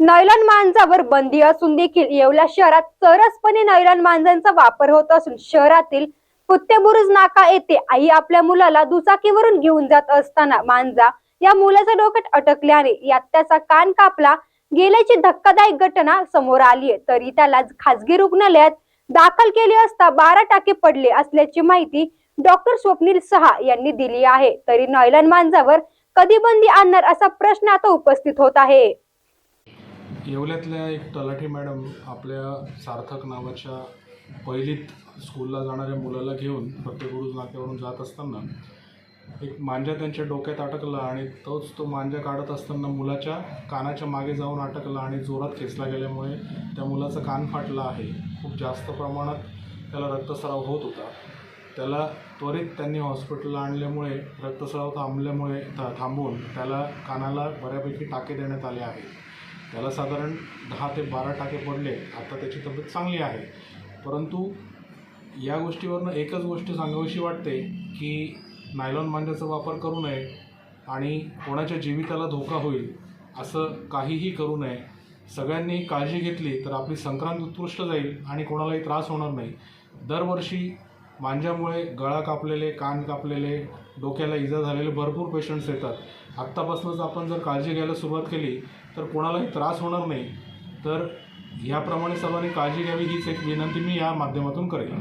Nylon मांजावर बंदी असून देखील येवला शहरात सरसपणे नॉयलॉन मांजांचा वापर होत असून शहरातील पुत्तेबुरुज नाका येथे आई आपल्या मुलाला दुचाकीवरून घेऊन जात असताना मांजा या मुलाचा डोक्यात अटकल्याने यात त्याचा कान कापला. गेल्याची धक्कादायक घटना समोर आली आहे. तरी त्याला खासगी रुग्णालयात दाखल केले असता बारा टाके पडले असल्याची माहिती डॉक्टर स्वप्नील सहा यांनी दिली आहे. तरी नॉयलन मांजावर कधी बंदी आणणार असा प्रश्न आता उपस्थित होत आहे. येवल्यातल्या एक तलाठी मॅडम आपल्या सार्थक नावाच्या पहिलीत स्कूलला जाणाऱ्या मुलाला घेऊन फतेगुरुज नाक्यावरून जात असताना एक मांजा त्यांच्या डोक्यात अटकला आणि तोच तो मांजा काढत असताना मुलाच्या कानाच्या मागे जाऊन अटकला आणि जोरात खेचला गेल्यामुळे त्या मुलाचा कान फाटला आहे. खूप जास्त प्रमाणात त्याला रक्तस्राव होत होता. त्याला त्वरित त्यांनी हॉस्पिटलला आणल्यामुळे रक्तस्राव थांबल्यामुळे था थांबवून त्याला कानाला बऱ्यापैकी टाके देण्यात आले आहे. त्याला साधारण दहा ते बारा टाके पडले. आता त्याची तब्येत चांगली आहे. परंतु या गोष्टीवरनं एकच गोष्ट सांगावीशी वाटते की नायलॉन मांजाचा वापर करू नये आणि कोणाच्या जीविताला धोका होईल असं काहीही करू नये. सगळ्यांनी काळजी घेतली तर आपली संक्रांत उत्कृष्ट जाईल आणि कोणालाही त्रास होणार नाही. दरवर्षी मांज्यामुळे गळा कापलेले कान कापलेले डोक्याला इजा झालेले भरपूर पेशंट्स येतात. आत्तापासूनच आपण जर काळजी घ्यायला सुरुवात केली तर कोणालाही त्रास होणार नाही. तर ह्याप्रमाणे सर्वांनी काळजी घ्यावी हीच एक विनंती मी या माध्यमातून करेन.